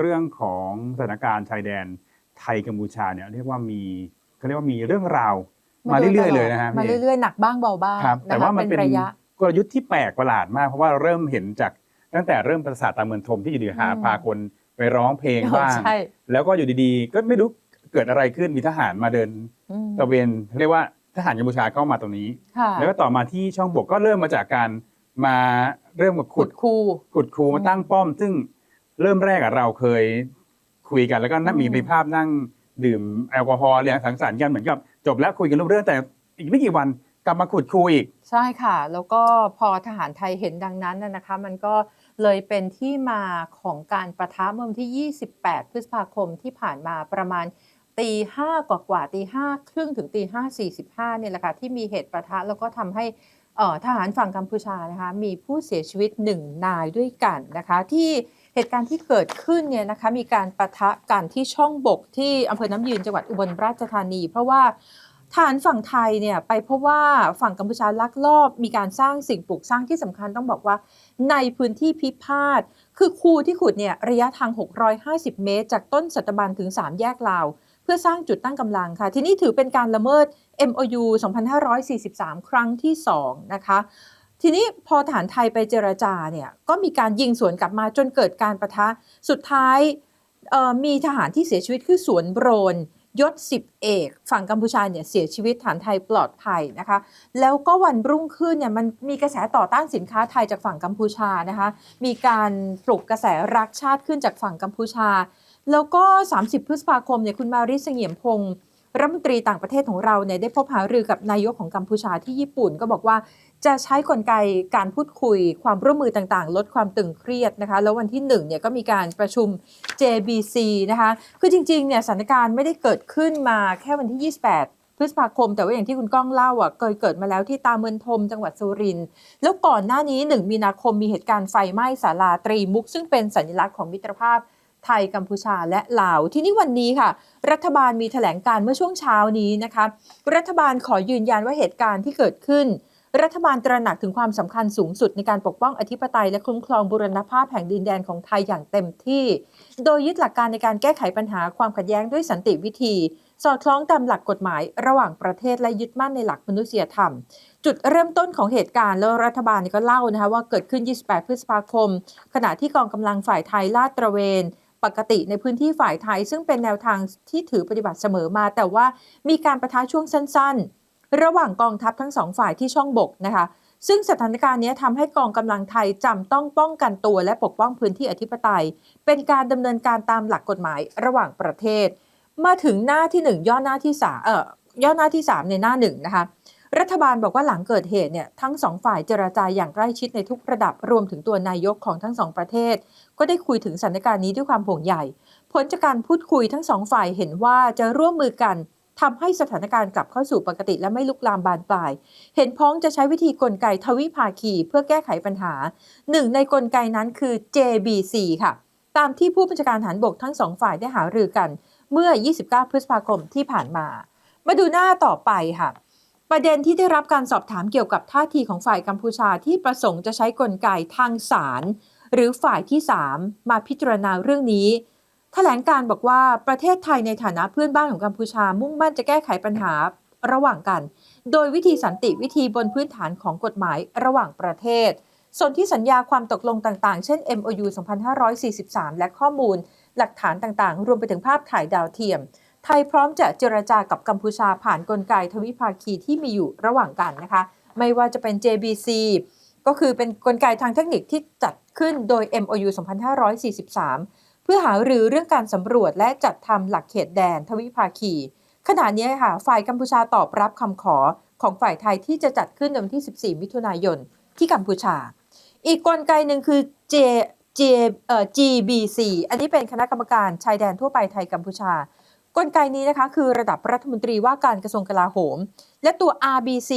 เรื่องของสถานการณ์ชายแดนไทยกัมพูชาเนี่ยเรียกว่ามีเขาเรียกว่ามีเรื่องราวมาเรื่อยๆเลยนะฮะมาพี่เรื่อยๆหนักบ้างเบาบ้างครับะคะแต่ว่ามันเป็นระยะกลยุทธ์ที่แปลกประหลาดมากเพราะว่าเราเริ่มเห็นจากตั้งแต่เริ่มประสาทตามเมืองทมที่อยู่ดีหาอืมพาคนไปร้องเพลงบ้างใช่แล้วก็อยู่ดีๆ ก็ไม่รู้เกิดอะไรขึ้นมีทหารมาเดินอืมตระเวนเรียกว่าทหารกัมพูชาเข้ามาตรงนี้ค่ะแล้วก็ต่อมาที่ช่องบกก็เริ่มมาจากการมาเริ่มมาขุขุดดคูขุดครูอืมามตั้งป้อม ซึ่ง เริ่มแรกอะเราเคยคุยกันแล้วก็นั่งอืมมีภาพนั่งดื่มแอลกอฮอล์เลี้ยงสังสรรค์กันเหมือนกับจบแล้วคุยกันรู้เรื่องแต่อีกไม่กี่วันกลับมาขุดครูอีก ใช่ค่ะ แล้วก็พอทหารไทยเห็นดังนั้นน่ะนะคะ มันก็เลยเป็นที่มาของการประทะเมื่อวันที่ 28 พฤษภาคมที่ผ่านมาประมาณตีห้ากว่ากว่าๆตีห้าครึ่งถึงตีห้าสี่สิบห้าเนี่ยแหละค่ะที่มีเหตุประทะแล้วก็ทำให้เอ่อทหารฝั่งกัมพูชานะคะมีผู้เสียชีวิตหนึ่งนายด้วยกันนะคะที่ เหตุการณ์ที่เกิดขึ้นเนี่ยนะคะมีการประทะกันที่ช่องบกที่อำเภอน้ำยืนจังหวัดอุบลราชธานี เพราะว่าฐานฝั่งไทยเนี่ยไปพบว่าฝั่งกัมพูชาลักลอบ มีการสร้างสิ่งปลูกสร้างที่สำคัญต้องบอกว่า ในพื้นที่พิพาท คือคูที่ขุดเนี่ยระยะทาง 650 เมตร จากต้นสัตบันถึง 3 แยกลาว เพื่อสร้างจุดตั้งกำลังค่ะ ที่นี่ถือเป็นการละเมิด MOU 2543 ครั้งที่ 2 นะคะ ทีนี้พอฐานไทยไปเจรจาเนี่ยก็มีการยิงสวนกลับมาจนเกิดการประทะ สุดท้ายมีทหารที่เสียชีวิตคือสวนโบรนยศ10เอก ฝั่งกัมพูชาเนี่ยเสียชีวิตฐานไทยปลอดภัยนะคะ แล้วก็วันรุ่งขึ้นเนี่ยมันมีกระแสต่อต้านสินค้าไทยจากฝั่งกัมพูชานะคะ มีการปลุกกระแสรักชาติขึ้นจากฝั่งกัมพูชา แล้วก็ 30 พฤษภาคมเนี่ยคุณมาริสเงี่ยมพงศ์ รัฐมนตรีต่างประเทศของเราเนี่ยได้พบหารือกับนายกของกัมพูชาที่ญี่ปุ่นก็บอกว่าจะใช้กลไกการพูดคุยความร่วมมือต่างๆ ลดความตึงเครียดนะคะ แล้ววันที่1เนี่ยก็มีการประชุม JBC นะคะ คือจริงๆเนี่ยสถานการณ์ไม่ได้เกิดขึ้นมาแค่วันที่ 28 พฤษภาคม แต่ว่าอย่างที่คุณก้องเล่าอะเคยเกิดมาแล้วที่ตาเมือนทมจังหวัดสุรินทร์แล้วก่อนหน้านี้ 1 มีนาคมมีเหตุการณ์ไฟไหม้ศาลาตรีมุก ซึ่งเป็นสัญลักษณ์ของมิตรภาพ ไทยกัมพูชาและลาวที่นี่วันนี้ค่ะ รัฐบาลมีแถลงการเมื่อช่วงเช้านี้นะคะ รัฐบาลขอยืนยันว่าเหตุการณ์ที่เกิดขึ้น รัฐบาลตระหนักถึงความสำคัญสูงสุดในการปกป้องอธิปไตยและคุ้มครองบูรณภาพแห่งดินแดนของไทยอย่างเต็มที่ โดยยึดหลักการในการแก้ไขปัญหาความขัดแย้งด้วยสันติวิธี สอดคล้องตามหลักกฎหมาย ระหว่างประเทศและยึดมั่นในหลักมนุษยธรรมจุดเริ่มต้นของเหตุการณ์แล้วรัฐบาลก็เล่านะคะว่าเกิดขึ้น 28 พฤษภาคม ขณะที่กองกำลังฝ่ายไทยลาดตระเวน ปกติในพื้นที่ฝ่ายไทย ซึ่งเป็นแนวทางที่ถือปฏิบัติเสมอมา แต่ว่ามีการประทะช่วงสั้น ๆ ระหว่างกองทัพทั้งสองฝ่ายที่ช่องบกนะคะซึ่งสถานการณ์นี้ทำให้กองกำลังไทยจำต้องป้องกันตัวและปกป้องพื้นที่อธิปไตย เป็นการดำเนินการตามหลักกฎหมายระหว่างประเทศ มาถึงหน้าที่ 1 ย่อหน้าที่สามเอ่อย่อหน้าที่3ในหน้าหนึ่งนะคะ รัฐบาลบอกว่าหลังเกิดเหตุเนี่ยทั้งสองฝ่ายเจรจาอย่างใกล้ชิดในทุกระดับรวมถึงตัวนายกของทั้งสองประเทศ ก็ได้คุยถึงสถานการณ์นี้ด้วยความห่วงใยผลจากการพูดคุยทั้งสองฝ่ายเห็นว่าจะร่วมมือกันทำให้สถานการณ์กลับเข้าสู่ปกติและไม่ลุกลามบานปลาย เห็นพ้องจะใช้วิธีกลไกทวิภาคีเพื่อแก้ไขปัญหา หนึ่งในกลไกนั้นคือ JBC ค่ะ ตามที่ผู้บัญชาการฐานบกทั้งสองฝ่ายได้หารือกัน เมื่อ 29 พฤษภาคมที่ผ่านมา มาดูหน้าต่อไปค่ะ ประเด็นที่ได้รับการสอบถามเกี่ยวกับท่าทีของฝ่ายกัมพูชาที่ประสงค์จะใช้กลไกทางศาลหรือฝ่ายที่ 3 มาพิจารณาเรื่องนี้ แถลงการบอกว่าประเทศไทยในฐานะเพื่อนบ้านของกัมพูชามุ่งมั่นจะแก้ไขปัญหาระหว่างกัน โดยวิธีสันติวิธีบนพื้นฐานของกฎหมายระหว่างประเทศ ส่วนที่สัญญาความตกลงต่างๆ เช่น MOU 2543 และข้อมูล หลักฐานต่างๆ รวมไปถึงภาพถ่ายดาวเทียม ไทยพร้อมจะเจรจากับกัมพูชาผ่านกลไกทวิภาคีที่มีอยู่ระหว่างกันนะคะ ไม่ว่าจะเป็น JBC ก็คือเป็นกลไกทางเทคนิคที่จัดขึ้นโดย MOU 2543 เพื่อหารือเรื่องการสำรวจและจัดทำหลักเขตแดนทวิภาคี ขณะนี้ค่ะฝ่ายกัมพูชาตอบรับคำขอของฝ่ายไทยที่จะจัดขึ้นในวันที่ 14 มิถุนายนที่กัมพูชา อีกกลไกหนึ่งคือ J J เอ่อ GBC อันนี้เป็นคณะกรรมการชายแดนทั่วไปไทยกัมพูชา กลไกนี้นะคะคือระดับรัฐมนตรีว่าการกระทรวงกลาโหม และตัว RBC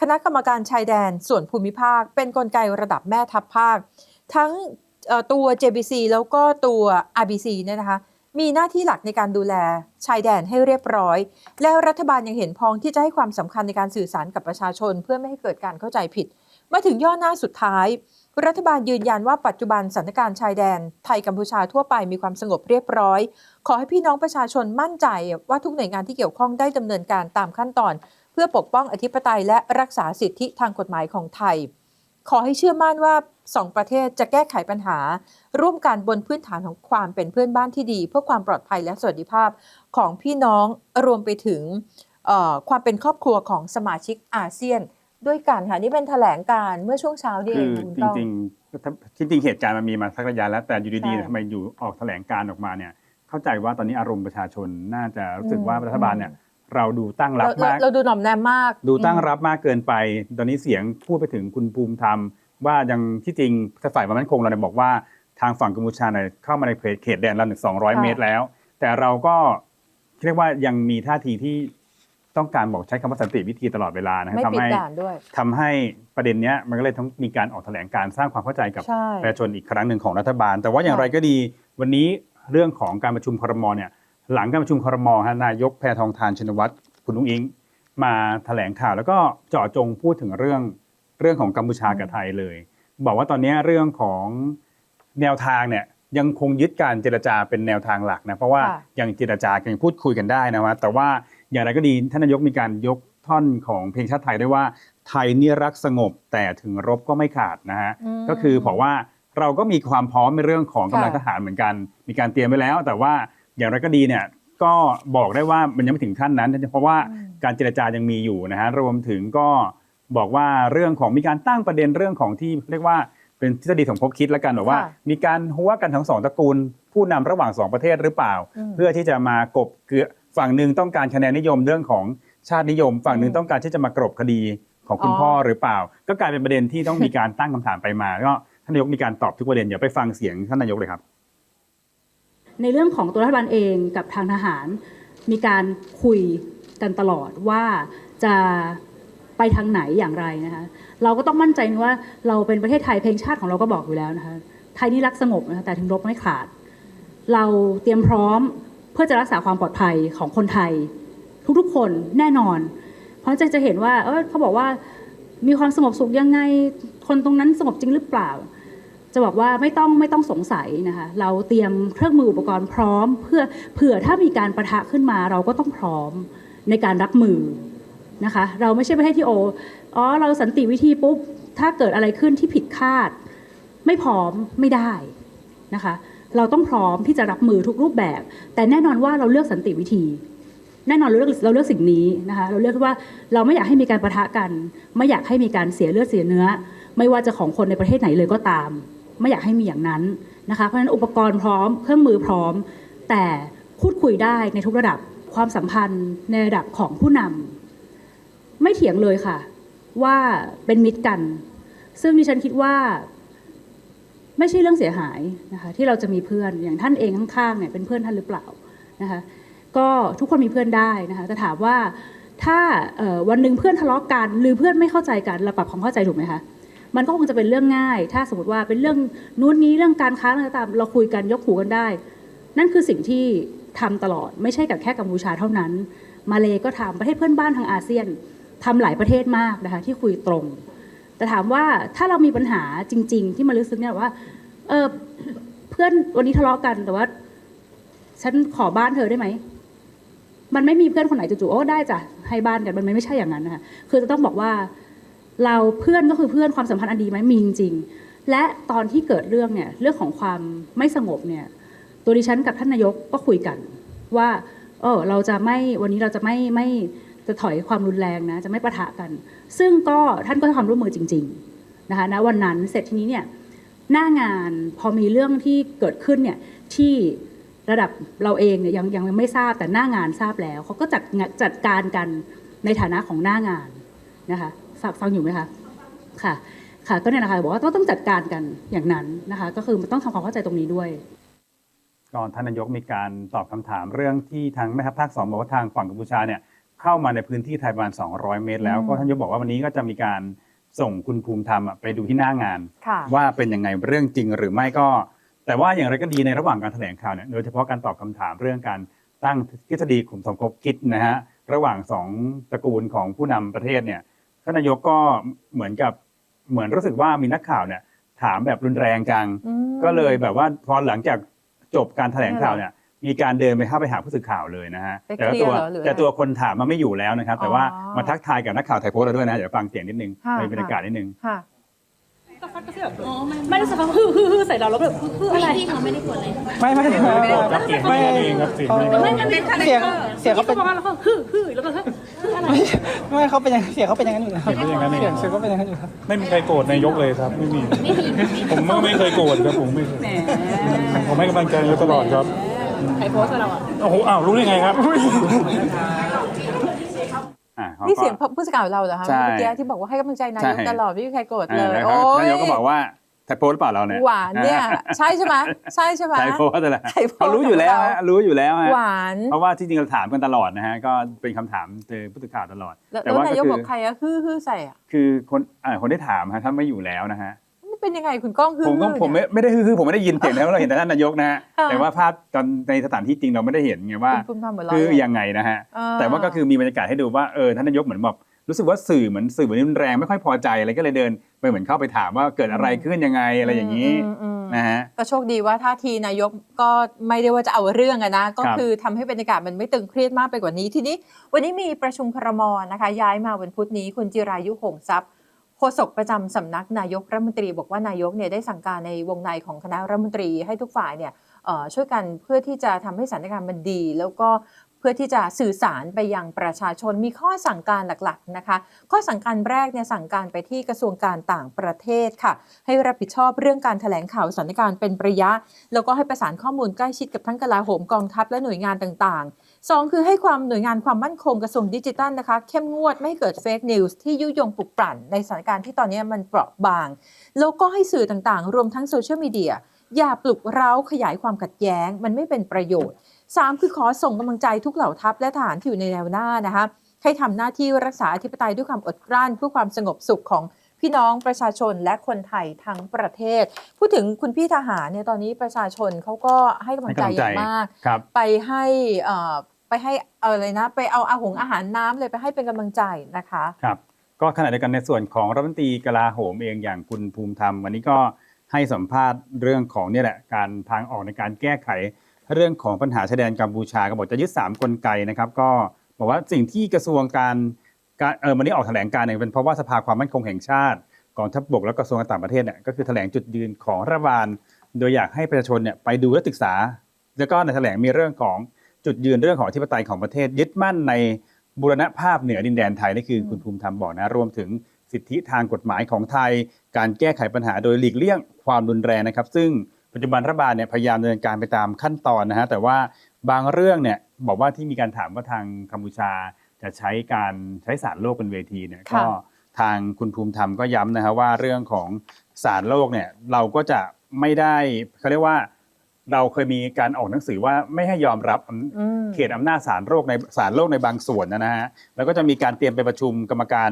คณะกรรมการชายแดนส่วนภูมิภาค เป็นกลไกระดับแม่ทัพภาค ทั้งตัว JBC แล้วก็ตัว RBC เนี่ยนะคะ มีหน้าที่หลักในการดูแล ชายแดนให้เรียบร้อย และรัฐบาลยังเห็นพ้องที่จะให้ความสำคัญในการสื่อสารกับประชาชน เพื่อไม่ให้เกิดการเข้าใจผิด มาถึงย่อหน้าสุดท้าย รัฐบาลยืนยันว่าปัจจุบันสถานการณ์ชายแดน ไทยกัมพูชาทั่วไปมีความสงบเรียบร้อย ขอให้พี่น้องประชาชนมั่นใจ ว่าทุกหน่วยงานที่เกี่ยวข้องได้ดำเนินการตามขั้นตอน เพื่อปกป้องอธิปไตยและรักษาสิทธิทางกฎหมายของไทย ขอให้เชื่อมั่นว่า สองประเทศจะแก้ไขปัญหา ร่วมกันบนพื้นฐานของความเป็นเพื่อนบ้านที่ดี เพื่อความปลอดภัยและสวัสดิภาพของพี่น้องรวมไปถึงเอ่อความเป็นครอบครัวของสมาชิกอาเซียน ด้วยกันค่ะนี่เป็นแถลงการณ์เมื่อช่วงเช้านี่คืเองอคุณจต้องริงๆจริงๆเหตุการณ์มันมีมาสักระยะแล้วแต่อยู่ดีใช่ๆทำไมอยู่ออกแถลงการออกมาเนี่ยเข้าใจว่าตอนนี้อารมณ์ประชาชนน่าจะรู้สึกว่าอืมรัฐบาลเนี่ยเราดูตั้งรับเราเรามาก เราดูหน่อมแนมมาก ดูตั้งอืมรับมากเกินไป ตอนนี้เสียงพูดไปถึงคุณภูมิธรรม ว่ายังที่จริงฝ่ายความมั่นคงเราเนี่ยบอกว่าทางฝั่งกัมพูชาเนี่ยเข้ามาในเขตแดนเราหนึ่งสองร้อยค่ะเมตรแล้ว แต่เราก็เรียกว่ายังมีท่าทีที่ต้องการบอกใช้คำว่าสันติวิธีตลอดเวลานะฮะไม่ทำปิดให้ด่านด้วยทำให้ประเด็นเนี้ยมันก็เลยต้องมีการออกแถลงการสร้างความเข้าใจกับใช่ประชาชนอีกครั้งหนึ่งของรัฐบาล แต่ว่าอย่างไรก็ดีวันนี้เรื่องของการประชุมครมเนี่ยหลังการประชุมครมฮะนายกแพทองทานชินวัตรคุณนุ้งอิง มาแถลงข่าวแล้วก็เจาะจงพูดถึงเรื่อง เรื่องของกัมพูชากับไทยเลย บอกว่าตอนนี้เรื่องของแนวทางเนี่ยยังคงยึดการเจรจาเป็นแนวทางหลักนะเพราะว่าค่ะยังเจรจายังพูดคุยกันได้นะว่าแต่ว่าอย่างไรก็ดีท่านนายกมีการยกท่อนของเพลงชาติไทยได้วยว่าไทยนี่รักสงบแต่ถึงรบก็ไม่ขาดนะฮะมก็คือบอกว่าเราก็มีความพร้อมในเรื่องของกำลังค่ะทหารเหมือนกัน มีการเตรียมไว้แล้ว แต่ว่าอย่างไรก็ดีเนี่ยก็บอกได้ว่ามันยังไม่ถึงขั้นนั้น เพราะว่าอืมการเจรจายังมีอยู่นะฮะรวมถึงก็ บอกว่าเรื่องของมีการตั้งประเด็นเรื่องของที่เรียกว่าเป็นทฤษฎีสมคบคิดแล้วกันบอกว่าค่ะมีการหัวกันทั้งสองตระกูล ผู้นำระหว่างสองประเทศหรือเปล่าอืมเพื่อที่จะมากบเกลือฝั่งหนึ่งต้องการคะแนนนิยมเรื่องของชาตินิยม ฝั่งหนึ่งอืมต้องการที่จะมากรบคดีของคุณอ๋อพ่อหรือเปล่า ก็กลายเป็นประเด็นที่ต้องมีการตั้งคำถามไปมาก็ท่านนายกมีการตอบทุกประเด็นเดี๋ยวไปฟังเสียงท่านนายกเลยครับ ในเรื่องของตัวรัฐบาลเองกับทางทหาร มีการคุยกันตลอดว่าจะ ไปทางไหนอย่างไรนะคะเราก็ต้องมั่นใจว่าเราเป็นประเทศไทยเพลงชาติของเราก็บอกอยู่แล้วนะคะไทยนี่รักสงบนะคะแต่ถึงรบไม่ขาด เราเตรียมพร้อมเพื่อจะรักษาความปลอดภัยของคนไทย ทุกๆคนแน่นอน เพราะจะจะเห็นว่าเออเขาบอกว่ามีความสงบสุขยังไงคนตรงนั้นสงบจริงหรือเปล่า จะบอกว่าไม่ต้องไม่ต้องสงสัยนะคะเราเตรียมเครื่องมืออุปกรณ์พร้อม เพื่อเผื่อถ้ามีการประทะขึ้นมาเราก็ต้องพร้อมในการรับมือ นะคะ เราไม่ใช่ประเทศที่โออ๋อเราสันติวิธีปุ๊บ ถ้าเกิดอะไรขึ้นที่ผิดคาด ไม่พร้อมไม่ได้นะคะ เราต้องพร้อมที่จะรับมือทุกรูปแบบ แต่แน่นอนว่าเราเลือกสันติวิธี แน่นอนเราเลือกเราเลือกสิ่งนี้นะคะ เราเลือกว่าเราไม่อยากให้มีการประทะกัน ไม่อยากให้มีการเสียเลือดเสียเนื้อ ไม่ว่าจะของคนในประเทศไหนเลยก็ตาม ไม่อยากให้มีอย่างนั้นนะคะ เพราะฉะนั้นอุปกรณ์พร้อมเครื่องมือพร้อม แต่พูดคุยได้ในทุกระดับความสัมพันธ์ในระดับของผู้นำ ไม่เถียงเลยค่ะ ว่าเป็นมิตรกัน ซึ่งดิฉันคิดว่า ไม่ใช่เรื่องเสียหายนะคะที่เราจะมีเพื่อนอย่างท่านเองข้างๆเนี่ยเป็นเพื่อนท่านหรือเปล่านะคะก็ทุกคนมีเพื่อนได้นะคะแต่ถามว่าถ้าวันหนึ่งเพื่อนทะเลาะกัน หรือเพื่อนไม่เข้าใจกันเราปรับความเข้าใจถูกไหมคะมันก็คงจะเป็นเรื่องง่าย ถ้าสมมติว่าเป็นเรื่องนู้นนี้เรื่องการค้าอะไรตามเราคุยกันยกหูกันได้ นั่นคือสิ่งที่ทำตลอดไม่ใช่กับแค่กัมพูชาเท่านั้น มาเลก็ทำประเทศเพื่อนบ้านทางอาเซียน ทำหลายประเทศมากนะคะที่คุยตรง แต่ถามว่าถ้าเรามีปัญหาจริง ๆ ที่มาลึกซึ้งเนี่ยว่าเออเพื่อนวันนี้ทะเลาะกันแต่ว่า ฉันขอบ้านเธอได้ไหมมันไม่มีเพื่อนคนไหนจู่ๆโอ้ได้จ้ะให้บ้านกันมันไม่ใช่อย่างนั้นนะคะคือจะต้องบอกว่า เราเพื่อนก็คือเพื่อนความสัมพันธ์อันดีไหมมีจริงๆและตอนที่เกิดเรื่องเนี่ยเรื่องของความไม่สงบเนี่ยตัวดิฉันกับท่านนายกก็คุยกัน ว่าเออเราจะไม่วันนี้เราจะไม่ไม่ จะถอยความรุนแรงนะจะไม่ปะทะกัน ซึ่งก็ท่านก็ให้ความร่วมมือจริงๆนะคะณวันนั้นเสร็จทีนี้เนี่ยหน้างานพอมีเรื่องที่เกิดขึ้นเนี่ยที่ระดับเราเองเนี่ยยังยังไม่ทราบแต่หน้างานทราบแล้วเขาก็จัดจัดการกันในฐานะของหน้างานนะคะฟังฟังอยู่ไหมคะค่ะค่ะก็เนี่ยนะคะบอกว่าต้องต้องจัดการกันอย่างนั้นนะคะก็คือมันต้องทำความเข้าใจตรงนี้ด้วยก่อนท่านนายกมีการตอบคำถามเรื่องที่ทางแม่ทัพภาคสองบอกว่าทางฝั่งกัมพูชาเนี่ย เข้ามาในพื้นที่ไทยประมาณ 200 เมตร แล้วอืมก็ท่านนายกบอกว่าวันนี้ก็จะมีการส่งคุณภูมิธรรมอะไปดูที่หน้างานค่ะว่าเป็นยังไงเรื่องจริงหรือไม่ก็ แต่ว่าอย่างไรก็ดีในระหว่างการแถลงข่าวเนี่ยโดยเฉพาะการตอบคำถามเรื่องการตั้งทฤษฎีกลุ่มสมคบคิดนะฮะระหว่างสองตระกูลของผู้นำประเทศเนี่ยท่านนายกก็เหมือนกับเหมือนรู้สึกว่ามีนักข่าวเนี่ยถามแบบรุนแรงจังอืมก็เลยแบบว่าพอหลังจากจบการแถลงข่าวเนี่ย มีการเดินไปเข้าไปหาผู้สื่อข่าวเลยนะฮะไปแต่ว่าเคลีตัยวร์เหรอหรืออะไรแต่ตัวคนถามมันไม่อยู่แล้วนะครับ แต่ว่าอ๋อ มาทักทายกับนักข่าวไทยโพสต์เราด้วยนะเดี๋ยวฟังเสียงนิดนึงค่ะ ในบรรยากาศนิดนึง ค่ะ ก็ฟัดก็คือแบบไม่รู้สึกว่าฮือฮือฮือใส่เราแล้วแบบฮือฮืออะไร พี่เขาไม่ได้กดเลยไม่ไม่ไม่ครับเสียงไม่เองครับเสียงไม่เอง ไม่มันเป็นคาแรคเสียงเตอร์เสียงเขาเป็น ประมาณแล้วก็ฮือฮือแล้วก็ฮือฮืออะไรไม่ไม่เขาเป็นอย่างเสียงเขาเป็นอย่างนั้นอยู่แล้วเสียงเขาอย่างนั้นเองเสียงเสียงเขาเป็นอย่างนั้นอยู่ครับไม่มีใครโกรธนายกเลยครับไม่มีผมก็ไม่เคยโกรธครับผมไม่เคยแหมผมให้กำลังใจนายกตลอดครับ ใครโพสต์กับเราอะ โอ้โหอ้าวรู้ได้ไงครับอ่าขานี่เสียงผู้สื่อข่าวเราเหรอคะใช่เมื่อกี้ที่บอกว่าให้กำลังใจนายกใช่ ตลอดไม่มีใครโกรธอ่าเลยแล้วโอ้นายกก็บอกว่าไทยโพสต์หรือเปล่าเราเนี่ยหวานเนี่ย ใช่ใช่ไหมใช่ใช่ไหม ไทยโพสต์อะไรไทยโพสต์เขารู้อยู่แล้วฮะรู้อยู่แล้วฮะหวานเพราะว่าที่จริงเราถามกันตลอดนะฮะก็เป็นคำถามเจอผู้สื่อข่าวตลอด แล้วแต่แล้วว่าก็นายกคือบอกใครอะฮือฮือใส่อะคือคนอ่าคนได้ถามฮะท่านไม่อยู่แล้วนะฮะมัน เป็นยังไงคุณก้องฮือผมก็ฮือผมไม่เนี่ยไม่ได้คือผมไม่ได้ยินเสียงแล้วเราเห็นแต่ท่านนายกนะฮะค่ะแต่ว่าภาพตอนในสถานที่จริงเราไม่ได้เห็นไงว่าคุณภูมิธรรมเหมือนเราคือเลยยังไงนะฮะเออแต่ว่าก็คือมีบรรยากาศให้ดูว่าเออท่านนายกเหมือนแบบรู้สึกว่าสื่อเหมือนสื่อเหมือนรุนแรงไม่ค่อยพอใจอะไรก็เลยเดินไปเหมือนเข้าไปถามว่าเกิดอะไรขึ้นยังไงอะไรอย่างนี้มอืมนะฮะก็โชคดีว่าท่าทีนายกก็ไม่ได้ว่าจะเอาเรื่องอะนะ ก็ครับคือทำให้บรรยากาศมันไม่ตึงเครียดมากไปกว่านี้ทีนี้ วันนี้มีประชุมครมนะคะ ย้ายมาวันพุธนี้คุณจิรายุหงทรัพย์ โฆษกประจำสำนักนายกรัฐมนตรีบอกว่านายกเนี่ยได้สั่งการในวงในของคณะรัฐมนตรีให้ทุกฝ่ายเนี่ยช่วยกันเพื่อที่จะทำให้สถานการณ์มันดี แล้วก็เพื่อที่จะสื่อสารไปยังประชาชนมีข้อสั่งการหลักๆนะคะ ข้อสั่งการแรกเนี่ยสั่งการไปที่กระทรวงการต่างประเทศค่ะ ให้รับผิดชอบเรื่องการแถลงข่าวสถานการณ์เป็นระยะ แล้วก็ให้ประสานข้อมูลใกล้ชิดกับทั้งกลาโหมกองทัพและหน่วยงานต่างๆ สองคือให้ความหน่วยงานความมั่นคงกระทรวงดิจิทัลนะคะ เข้มงวดไม่ให้เกิดเฟกนิวส์ที่ยุยงปลุกปลั่น ในสถานการณ์ที่ตอนนี้มันเปราะบาง แล้วก็ให้สื่อต่างๆ รวมทั้งโซเชียลมีเดียอย่าปลุกเร้าขยายความขัดแย้ง มันไม่เป็นประโยชน์ 3 คือขอส่งกำลังใจทุกเหล่าทัพและทหารที่อยู่ในแนวหน้านะคะให้ทำหน้าที่รักษาอธิปไตยด้วยความอดกลั้น เพื่อความสงบสุขของพี่น้องประชาชนและคนไทยทั้งประเทศ พูดถึงคุณพี่ทหารเนี่ยตอนนี้ประชาชนเขาก็ให้กำลังใจอย่างมากครับไปให้เอ่อ ไปให้เออเลยนะ ไปเอาอาหงอาหารน้ำเลยไปให้เป็นกำลังใจนะคะครับก็ขณะเดียวกันในส่วนของรัฐมนตรีกลาโหมเองอย่างคุณภูมิธรรม วันนี้ก็ให้สัมภาษณ์เรื่องของเนี่ยแหละการทางออกในการแก้ไข เรื่องของปัญหาชายแดนกัมพูชาก็บอกจะยึด3กลไกนะครับ ก็บอกว่าสิ่งที่กระทรวงการการเออวันนี้ออกแถลงการเนี่ยเป็นเพราะว่าสภาความมั่นคงแห่งชาติกองทัพบกและกระทรวงการต่างประเทศเนี่ยก็คือแถลงจุดยืนของรัฐบาล โดยอยากให้ประชาชนเนี่ยไปดูและศึกษา แล้วก็ในแถลงมีเรื่องของ จุดยืนเรื่องของอธิปไตยของประเทศ ยึดมั่นในบูรณภาพเหนือดินแดนไทยนี่คือคุณภูมิธรรมบอกนะรวมถึงสิทธิทางกฎหมายของไทย การแก้ไขปัญหาโดยหลีกเลี่ยงความรุนแรงนะครับ ซึ่งปัจจุบันรัฐบาลเนี่ยพยายามดำเนินการไปตามขั้นตอนนะฮะแต่ว่าบางเรื่องเนี่ยบอกว่าที่มีการถามว่าทางกัมพูชาจะใช้การใช้สารโลกเป็นเวทีเนี่ยก็ค่ะทางคุณภูมิธรรมก็ย้ำนะฮะว่าเรื่องของสารโลกเนี่ยเราก็จะไม่ได้เขาเรียกว่า เราเคยมีการออกหนังสือว่าไม่ให้ยอมรับอำอืมเขตอำนาจศาลโลกในศาลโลกในบางส่วนนะฮะแล้วก็จะมีการเตรียมไปประชุมกรรมการ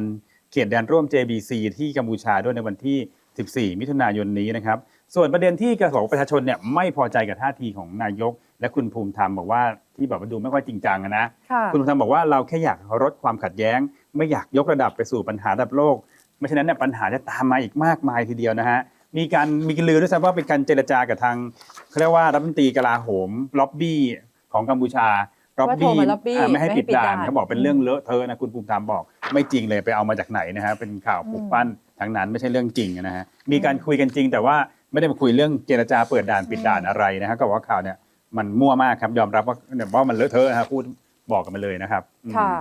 เขตแดนร่วม JBC ที่กัมพูชาด้วยในวันที่ 14 มิถุนายนนี้นะครับ ส่วนประเด็นที่กระทรวงประชาชนเนี่ยไม่พอใจกับท่าทีของนายก และคุณภูมิธรรมบอกว่าที่แบบว่าดูไม่ค่อยจริงจังอะนะค่ะคุณภูมิธรรมบอกว่าเราแค่อยากลดความขัดแย้ง ไม่อยากยกระดับไปสู่ปัญหาระดับโลก ไม่ฉะนั้นเนี่ยปัญหาจะตามมาอีกมากมายทีเดียวนะฮะ มีการมีลือด้วยซ้ำว่าเป็นการเจรจากับทางเขาเรียกว่ารัฐมนตรีกลาโหมล็อบบี้ของกัมพูชาล็อบว่าโทรบี้มาล็อบบี้อ่าไม่ให้ไม่ให้ปิดปิดด่านด่านเขาบอกเป็นเรื่องเลอะเทอะนะคุณภูมิธรรมบอกไม่จริงเลยไปเอามาจากไหนนะฮะเป็นข่าวปลุกปั้นทั้งนั้นไม่ใช่เรื่องจริงนะฮะมีการคุยกันจริง แต่ว่าไม่ได้มาคุยเรื่องเจรจาเปิดด่านปิดด่านอะไรนะฮะก็บอกว่าข่าวเนี่ยมันมั่วมากครับยอมรับว่าเนี่ยว่ามันเลอะเทอะนะฮะพูดบอกกันมาเลยนะครับอืมค่ะ